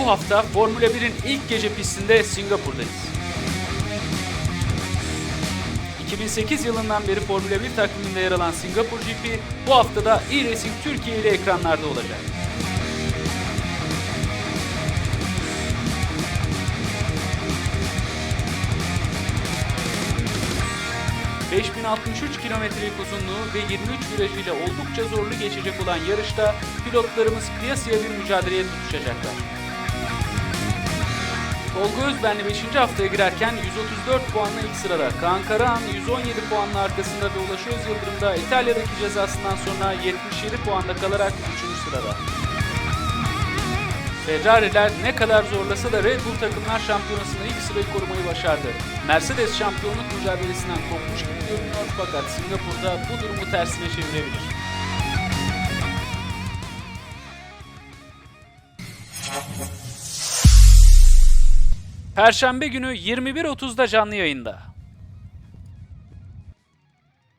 bu hafta Formula 1'in ilk gece pistinde Singapur'dayız. 2008 yılından beri Formula 1 takviminde yer alan Singapur GP bu haftada e-Racing Türkiye ile ekranlarda olacak. ...5063 kilometrelik uzunluğu ve 23 virajıyla oldukça zorlu geçecek olan yarışta... ...pilotlarımız kıyasıya bir mücadeleye tutuşacaklar. Tolga Özbenli 5. haftaya girerken 134 puanla ilk sırada. Kaan Karahan 117 puanla arkasında ve Ulaş Özyıldırım da İtalya'daki cezasından sonra 77 puanda kalarak 3. sırada. Ferrari'ler ne kadar zorlasa da Red Bull takımlar şampiyonasında ilk sırayı korumayı başardı. Mercedes şampiyonluk mücadelesinden kopmuş gibi görünüyor fakat Singapur'da bu durumu tersine çevirebilir. Perşembe günü 21.30'da canlı yayında.